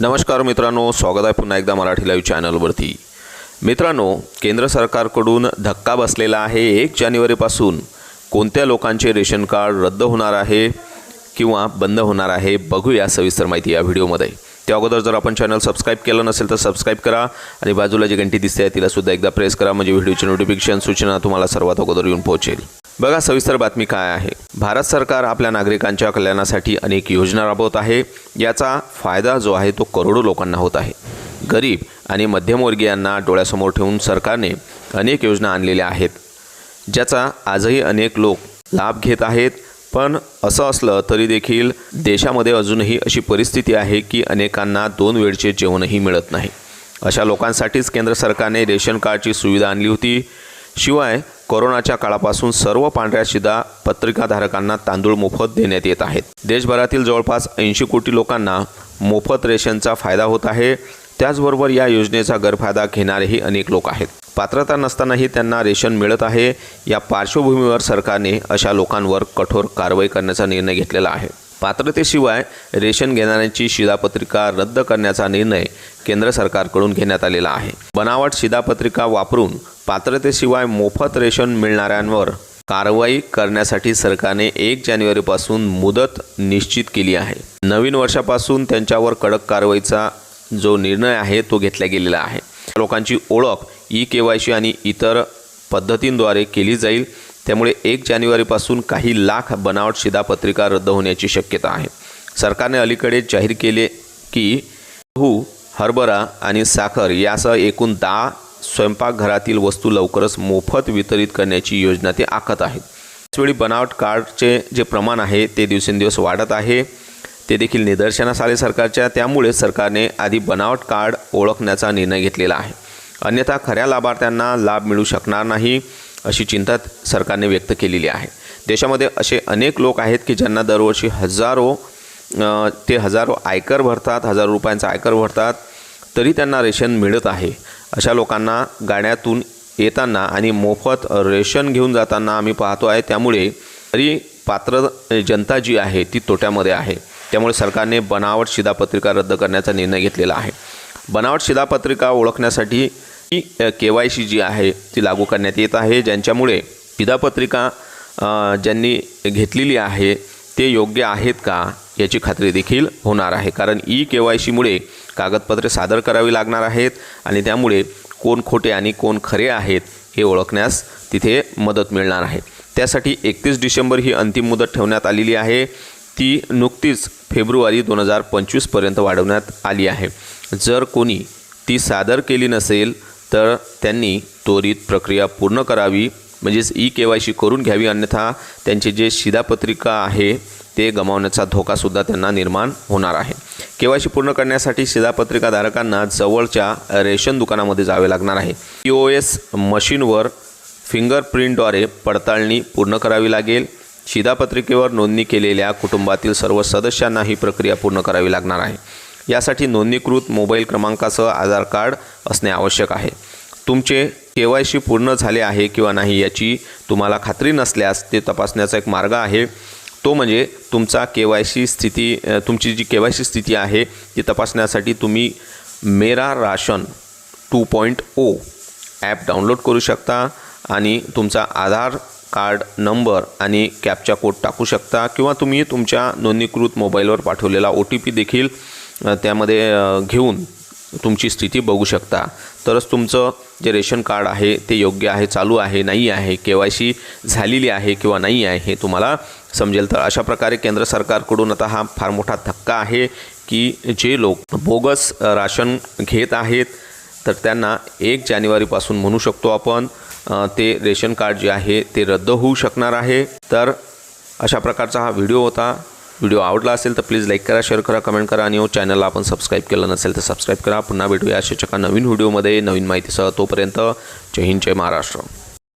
नमस्कार मित्रांनो स्वागत आहे पुन्हा एकदा मराठी लाईव्ह चॅनलवरती मित्रांनो केंद्र सरकारकडून धक्का बसलेला आहे एक जानेवारीपासून. कोणत्या लोकांचे रेशन कार्ड रद्द होणार आहे किंवा बंद होणार आहे बघूया सविस्तर माहिती या व्हिडिओमध्ये. त्या अगोदर जर आपण चॅनल सबस्क्राईब केलं नसेल तर सबस्क्राईब करा आणि बाजूला जी घंटी दिसते आहे तिला सुद्धा एकदा प्रेस करा म्हणजे व्हिडिओची नोटिफिकेशन सूचना तुम्हाला सर्वात अगोदर येऊन पोहोचेल. बघा सविस्तर बातमी काय आहे. भारत सरकार आपल्या नागरिकांच्या कल्याणासाठी अनेक योजना राबवत आहे. याचा फायदा जो आहे तो करोडो लोकांना होत आहे. गरीब आणि मध्यमवर्गीयांना डोळ्यासमोर ठेवून सरकारने अनेक योजना आणलेल्या आहेत ज्याचा आजही अनेक लोक लाभ घेत आहेत. पण असं असलं तरी देखील देशामध्ये अजूनही अशी परिस्थिती आहे की अनेकांना दोन वेळचे जेवणही मिळत नाही. अशा लोकांसाठीच केंद्र सरकारने रेशन कार्डची सुविधा आणली होती. शिवाय कोरोनाच्या काळापासून सर्व पांढऱ्या शिदा पत्रिकाधारकांना तांदूळ मोफत देण्यात येत आहेत. देशभरातील जवळपास ऐंशी कोटी लोकांना मोफत रेशनचा फायदा होत आहे. त्याचबरोबर या योजनेचा गैरफायदा घेणारेही अनेक लोक आहेत. पात्रता नसतानाही त्यांना रेशन मिळत आहे. या पार्श्वभूमीवर सरकारने अशा लोकांवर कठोर कारवाई करण्याचा निर्णय घेतलेला आहे. पात्रतेशिवाय रेशन घेणाऱ्यांची शिधापत्रिका रद्द करण्याचा निर्णय केंद्र सरकारकडून घेण्यात आलेला आहे. बनावट शिधापत्रिका वापरून पात्रतेशिवाय मोफत रेशन मिळणाऱ्यांवर कारवाई करण्यासाठी सरकारने एक जानेवारीपासून मुदत निश्चित केली आहे. नवीन वर्षापासून त्यांच्यावर कडक कारवाईचा जो निर्णय आहे तो घेतला गेलेला आहे. लोकांची ओळख ई के वाय सी आणि इतर पद्धतींद्वारे केली जाईल. त्यामुळे एक जानेवारीपासून काही लाख बनावट शिधापत्रिका रद्द होण्याची शक्यता आहे. सरकारने अलीकडे जाहीर केले की गहू हरभरा आणि साखर यासह एकूण दहा स्वयंपाकघरातील वस्तू लवकरच मोफत वितरित करण्याची योजना ते आखत आहेत. त्याचवेळी बनावट कार्डचे जे प्रमाण आहे ते दिवसेंदिवस वाढत आहे. ते देखील निदर्शनास आले सरकारच्या. त्यामुळे सरकारने आधी बनावट कार्ड ओळखण्याचा निर्णय घेतलेला आहे. अन्यथा खऱ्या लाभार्थ्यांना लाभ मिळू शकणार नाही. अशी चिंता सरकारने व्यक्त केलेली आहे. देशामध्ये असे अनेक लोक आहेत की ज्यांना दरवर्षी हजारो ते हजारो आयकर भरतात हजारो रुपयांचा आयकर भरतात तरी त्यांना रेशन मिळत आहे. अशा लोकांना गाड्यातून येताना आणि मोफत रेशन घेऊन जाताना आम्ही पाहतो आहे त्यामुळे तरी पात्र जनता जी आहे ती तोट्यामध्ये आहे. त्यामुळे सरकारने बनावट शिधापत्रिका रद्द करण्याचा निर्णय घेतलेला आहे. बनावट शिधापत्रिका ओळखण्यासाठी ही के वाय सी जी आहे ती लागू करण्यात येत आहे ज्यांच्यामुळे शिधापत्रिका ज्यांनी घेतलेली आहे ते योग्य आहेत का याची खात्री देखील होणार आहे. कारण ई के वाय सीमुळे कागदपत्रे सादर करावी लागणार आहेत आणि त्यामुळे कोण खोटे आणि कोण खरे आहेत हे ओळखण्यास तिथे मदत मिळणार आहे. त्यासाठी एकतीस डिसेंबर ही अंतिम मुदत ठेवण्यात आलेली आहे. ती नुकतीच फेब्रुवारी दोन हजार पंचवीसपर्यंत वाढवण्यात आली आहे. जर कोणी ती सादर केली नसेल तर त्यांनी त्वरित प्रक्रिया पूर्ण करावी. म्हणजेच ई के वाय सी करून घ्यावी अन्यथा त्यांचे जे शिधापत्रिका आहे ते गमावण्याचा धोकासुद्धा त्यांना निर्माण होणार आहे. के वाय सी पूर्ण करण्यासाठी शिधापत्रिकाधारकांना जवळच्या रेशन दुकानामध्ये जावे लागणार आहे. पी ओ एस मशीनवर फिंगरप्रिंटद्वारे पडताळणी पूर्ण करावी लागेल. शिधापत्रिकेवर नोंदणी केलेल्या कुटुंबातील सर्व सदस्यांना ही प्रक्रिया पूर्ण करावी लागणार आहे. यासाठी नोंदणीकृत मोबाईल क्रमांकासह आधार कार्ड असणे आवश्यक आहे. तुमचे के वाय सी पूर्ण झाले आहे किंवा नाही याची तुम्हाला खात्री नसल्यास ते तपासण्याचा एक मार्ग आहे. तो म्हणजे तुमचा के वाय सी स्थिती तुमची जी के वाय सी स्थिती आहे ती तपासण्यासाठी तुम्ही Mera Ration two point O app download करू शकता आणि तुमचा आधार कार्ड नंबर आणि कॅपचा कोड टाकू शकता किंवा तुम्ही तुमच्या नोंदणीकृत मोबाईलवर पाठवलेला ओ टी पी देखील त्यामध्ये घेऊन तुमची स्थिती बघू शकता. तरच तुमचं जे रेशन कार्ड आहे ते योग्य आहे चालू आहे नाही आहे के वाय सी झालेली आहे किंवा नाही आहे हे तुम्हाला समजेल. तर अशा प्रकारे केंद्र सरकारकडून आता हा फार मोठा धक्का आहे की जे लोक बोगस राशन घेत आहेत तर त्यांना एक जानेवारीपासून म्हणू शकतो आपण ते रेशन कार्ड जे आहे ते रद्द होऊ शकणार आहे. तर अशा प्रकारचा हा व्हिडिओ होता. व्हिडिओ आवडला असेल तर प्लीज लाईक करा शेअर करा कमेंट करा आणि हो, चॅनलला आपण सबस्क्राईब केलं नसेल तर सबस्क्राईब करा. पुन्हा भेटूया. अशा एका नवीन व्हिडिओमध्ये नवीन माहितीसह तोपर्यंत जय हिंद जय महाराष्ट्र.